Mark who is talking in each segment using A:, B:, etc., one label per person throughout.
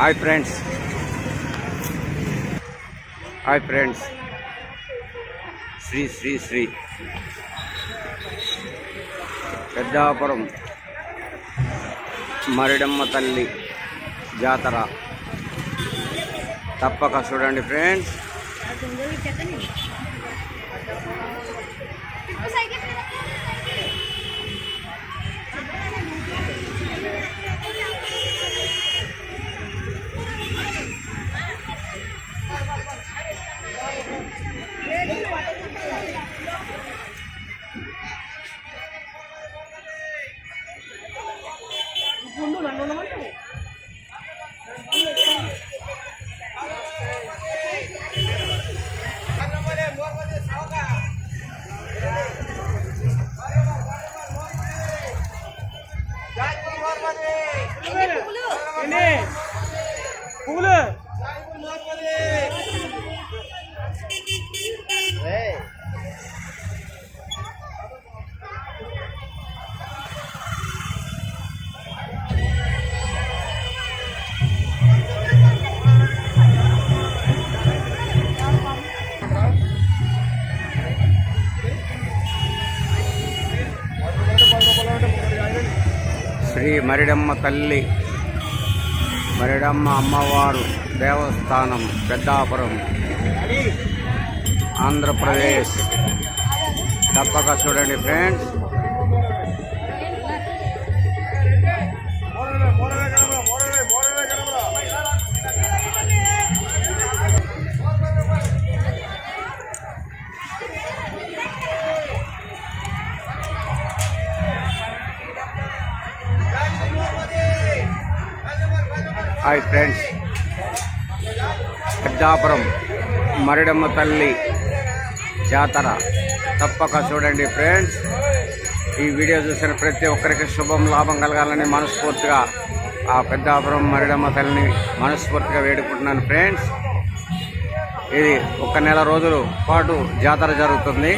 A: Hi friends. Hi friends. Shri Shri Shri. Peddapuram Maridamma తల్లి జాతర. తప్పక చూడండి ఫ్రెండ్స్.
B: 不能够那么用。
A: శ్రీ మరిడమ్మ తల్లి మరిడమ్మ అమ్మవారు దేవస్థానం పెద్దాపురం ఆంధ్రప్రదేశ్. తప్పక చూడండి friends. Hi friends. Peddapuram Maridamma తల్లి జాతర. తప్పక చూడండి ఫ్రెండ్స్. ఈ వీడియో చూసిన ప్రతి ఒక్కరికి శుభం లాభం కలగాలని మనస్ఫూర్తిగా ఆ పెద్దాపురం మరిడమ్మ తల్లిని మనస్ఫూర్తిగా వేడుకుంటున్నాను ఫ్రెండ్స్. ఇది ఒక నెల రోజుల పాటు జాతర జరుగుతుంది.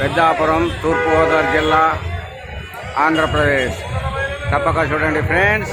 A: పెద్దాపురం తూర్పుగోదావరి జిల్లా ఆంధ్రప్రదేశ్. తప్పక చూడండి ఫ్రెండ్స్.